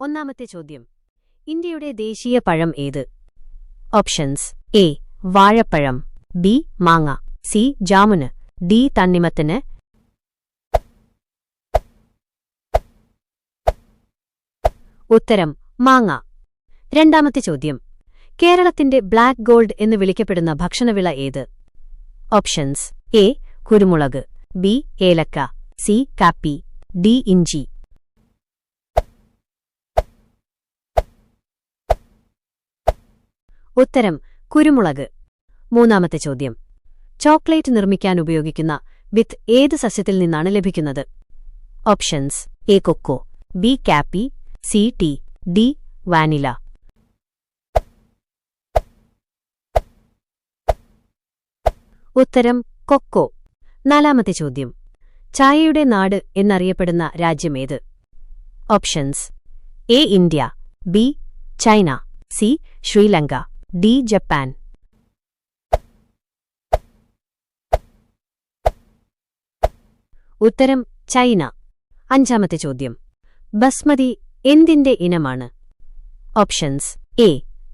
ഒന്നാമത്തെ ചോദ്യം. ഇന്ത്യയുടെ ദേശീയ പഴം ഏത്? ഓപ്ഷൻസ് എ വാഴപ്പഴം. ബി മാങ്ങ. സി ജാമുന്. ഡി തണ്ണിമത്തിന്. ഉത്തരം. മാങ്ങ. രണ്ടാമത്തെ ചോദ്യം. കേരളത്തിന്റെ ബ്ലാക്ക് ഗോൾഡ് എന്ന് വിളിക്കപ്പെടുന്ന ഭക്ഷണവിള ഏത്? ഓപ്ഷൻസ് എ കുരുമുളക്. ബി ഏലക്ക. സി കാപ്പി. ഡി ഇഞ്ചി. ഉത്തരം കുരുമുളക്. മൂന്നാമത്തെ ചോദ്യം. ചോക്ലേറ്റ് നിർമ്മിക്കാൻ ഉപയോഗിക്കുന്ന വിത്ത് ഏത് സസ്യത്തിൽ നിന്നാണ് ലഭിക്കുന്നത്? ഓപ്ഷൻസ് എ കൊക്കോ ബി കാപ്പി സി ടി ഡി വാനില. ഉത്തരം കൊക്കോ. നാലാമത്തെ ചോദ്യം. ചായയുടെ നാട് എന്നറിയപ്പെടുന്ന രാജ്യമേത് options A India B China C Sri Lanka. D Japan. ഉത്തരം ചൈന. അഞ്ചാമത്തെ ചോദ്യം. ബസ്മതി എന്തിന്റെ ഇനമാണ്? ഓപ്ഷൻസ് എ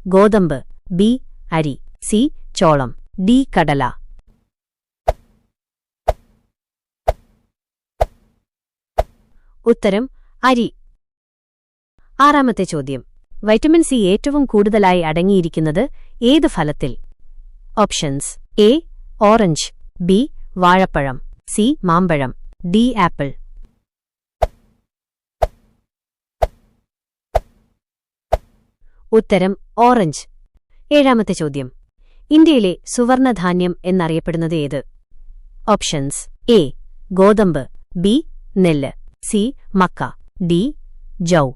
ഗോതമ്പ് ബി അരി സി ചോളം ഡി കടല. ഉത്തരം അരി. ആറാമത്തെ ചോദ്യം. വൈറ്റമിൻ സി ഏറ്റവും കൂടുതലായി അടങ്ങിയിരിക്കുന്നത് ഏത് ഫലത്തിൽ? ഓപ്ഷൻസ്. A orange. ബി വാഴപ്പഴം. സി മാമ്പഴം. D apple. ഉത്തരം ഓറഞ്ച്. ഏഴാമത്തെ ചോദ്യം. ഇന്ത്യയിലെ സുവർണധാന്യം എന്നറിയപ്പെടുന്നത് ഏത്? ഓപ്ഷൻസ്. എ ഗോതമ്പ്. ബി നെല്ല്. സി മക്ക. ഡി ജൗ.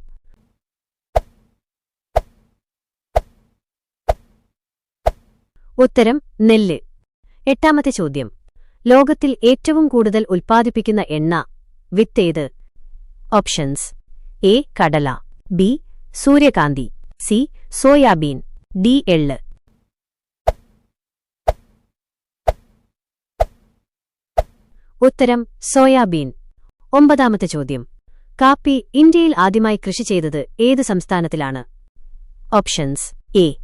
ഉത്തരം നെല്ല്. എട്ടാമത്തെ ചോദ്യം. ലോകത്തിൽ ഏറ്റവും കൂടുതൽ ഉൽപ്പാദിപ്പിക്കുന്ന എണ്ണ വിത്തേത് ഓപ്ഷൻസ്. എ കടല. ബി സൂര്യകാന്തി. C soybean. ഡി എള്ള്. ഉത്തരം സോയാബീൻ. ഒമ്പതാമത്തെ ചോദ്യം. കാപ്പി ഇന്ത്യയിൽ ആദ്യമായി കൃഷി ചെയ്തത് ഏത് സംസ്ഥാനത്തിലാണ്? Options. A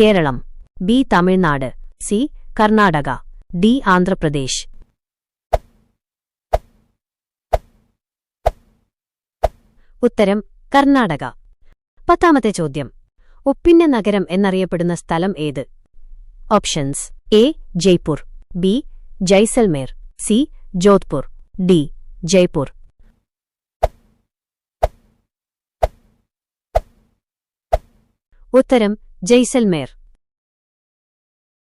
Keralam. B Tamil Nadu C Karnataka D Andhra Pradesh. ഉത്തരം കർണാടക. പത്താമത്തെ ചോദ്യം. ഉപ്പിന്ന നഗരം എന്നറിയപ്പെടുന്ന സ്ഥലം ഏത്? Options A Jaipur B Jaisalmer C Jodhpur D Jaipur. ഉത്തരം ജയ്സൽമേർ.